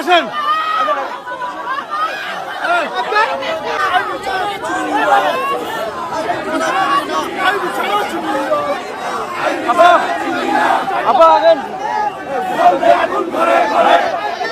আসেন apa apa kan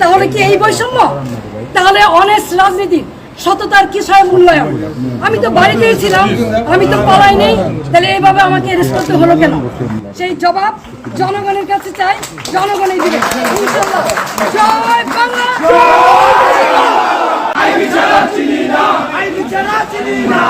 তাহলে কি এই বৈষম্য? তাহলে অনেস্ট রাজনীতি সততার কিসয় মূল্যায়ন? আমি তো বাড়িতেই ছিলাম আমি তো পালাই নেই তাহলে এইভাবে আমাকে অ্যারেস্ট করতে হলো কেন? সেই জবাব জনগণের কাছে চাই জনগণই দিবে জয় বাংলা! চিনি না।